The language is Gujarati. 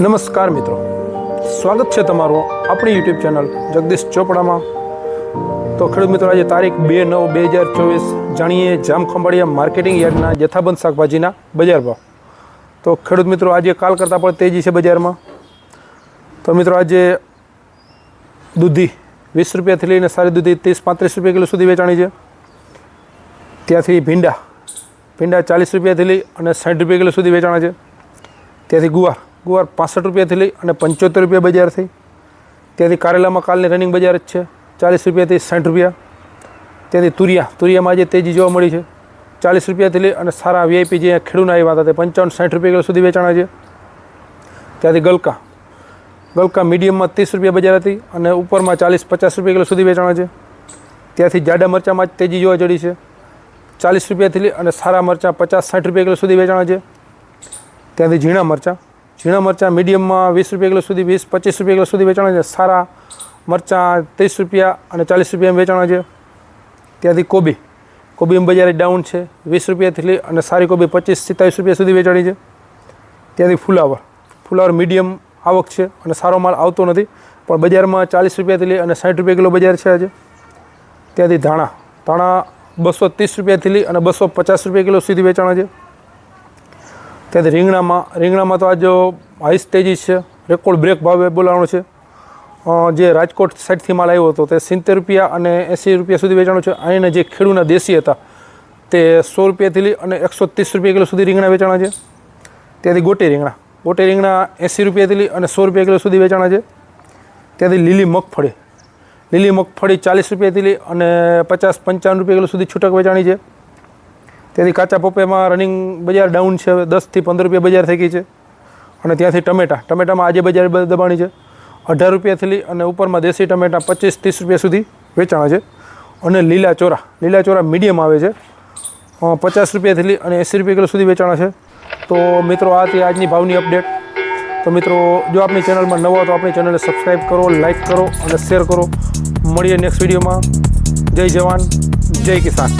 નમસ્કાર મિત્રો. સ્વાગત છે તમારું આપણી યુટ્યુબ ચેનલ જગદીશ ચોપડામાં. તો ખેડૂત મિત્રો, આજે તારીખ બે નવ બે હજાર ચોવીસ, જાણીએ જામખંભાળિયા માર્કેટિંગ યાર્ડના જથ્થાબંધ શાકભાજીના બજાર ભાવ. તો ખેડૂત મિત્રો, આજે કાલ કરતાં પણ તેજી છે બજારમાં. તો મિત્રો, આજે દૂધી વીસ રૂપિયાથી લઈને સારી દૂધી ત્રીસ પાંત્રીસ રૂપિયા કિલો સુધી વેચાણી છે. ત્યાંથી ભીંડા ભીંડા ચાલીસ રૂપિયાથી લઈ અને સાઠ રૂપિયા કિલો સુધી વેચાણા છે. ત્યાંથી ગુવાર ગુવાર પાસઠ રૂપિયાથી લઈ અને પંચોતેર રૂપિયા બજાર થઈ. ત્યાંથી કારેલામાં કાલની રનિંગ બજાર જ છે. ચાલીસ રૂપિયાથી સાઠ રૂપિયા. ત્યાંથી તુરિયા, તુરિયામાં આજે તેજી જોવા મળી છે. ચાલીસ રૂપિયાથી લઈ અને સારા વીઆઈપી જે ખેડૂના આવ્યા હતા તે પંચાવન સાઠ રૂપિયા કિલો સુધી વેચાણા છે. ત્યાંથી ગલકા ગલકા મીડિયમમાં ત્રીસ રૂપિયા બજાર હતી અને ઉપરમાં ચાલીસ પચાસ રૂપિયા કિલો સુધી વેચાણા છે. ત્યાંથી જાડા મરચાંમાં જ તેજી જોવા જડી છે. ચાલીસ રૂપિયાથી લઈ અને સારા મરચાં પચાસ સાઠ રૂપિયા કિલો સુધી વેચાણા છે. ત્યાંથી ઝીણા મરચાં ઝીણા મરચાં મીડિયમમાં વીસ રૂપિયા કિલો સુધી, વીસ, પચીસ રૂપિયા કિલો સુધી વેચાણા છે. સારા મરચાં ત્રીસ રૂપિયા અને ચાલીસ રૂપિયામાં વેચાણા છે. ત્યાંથી કોબી. કોબી બજારે ડાઉન છે, વીસ રૂપિયાથી લઈ અને સારી કોબી પચીસ સિત્તાવીસ રૂપિયા સુધી વેચાણી છે. ત્યાંથી ફુલાવર. ફુલાવર મીડિયમ આવક છે અને સારો માલ આવતો નથી, પણ બજારમાં ચાલીસ રૂપિયાથી લઈ અને સાઠ રૂપિયા કિલો બજાર છે. આજે ત્યાંથી ધાણા. ધાણા બસો ત્રીસ રૂપિયાથી લઈ અને બસો પચાસ રૂપિયા કિલો સુધી વેચાણા છે. ત્યાંથી રીંગણામાં રીંગણામાં તો આજે હાઈ તેજી છે રેકોર્ડ બ્રેક ભાવે બોલાવાનો છે. જે રાજકોટ સાઈડથી માલ આવ્યો હતો, તે સિત્તેર રૂપિયા અને એંસી રૂપિયા સુધી વેચાણો છે. અહીંના જે ખેડૂના દેશી હતા, તે સો રૂપિયાથી લઈ અને એકસો ત્રીસ રૂપિયા કિલો સુધી રીંગણા વેચાણા છે. ત્યાંથી ગોટી રીંગણા. ગોટી રીંગણા એંસી રૂપિયાથી લઈ અને સો રૂપિયા કિલો સુધી વેચાણા છે. ત્યાંથી લીલી મગફળી. લીલી મગફળી ચાલીસ રૂપિયાથી લઈ અને પચાસ પંચાવન રૂપિયા કિલો સુધી છૂટક વેચાણી છે. ત્યાંથી કાચા પપૈયામાં રનિંગ બજાર ડાઉન છે, હવે દસથી પંદર રૂપિયા બજાર થઈ ગઈ છે. અને ત્યાંથી ટમેટા, ટમેટામાં આજે બજાર દબાણી છે. અઢાર રૂપિયાથી લઈ અને ઉપરમાં દેશી ટમેટા પચીસ ત્રીસ રૂપિયા સુધી વેચાણા છે. અને લીલા ચોરા લીલા ચોરા મીડિયમ આવે છે. પચાસ રૂપિયાથી અને એંસી રૂપિયા કિલો સુધી વેચાણ છે. તો મિત્રો, આ હતી આજની ભાવની અપડેટ તો મિત્રો, જો આપણી ચેનલમાં નવા તો આપણી ચેનલને સબસ્ક્રાઈબ કરો લાઈક કરો અને શેર કરો. મળીએ નેક્સ્ટ વિડીયોમાં જય જવાન, જય કિસાન.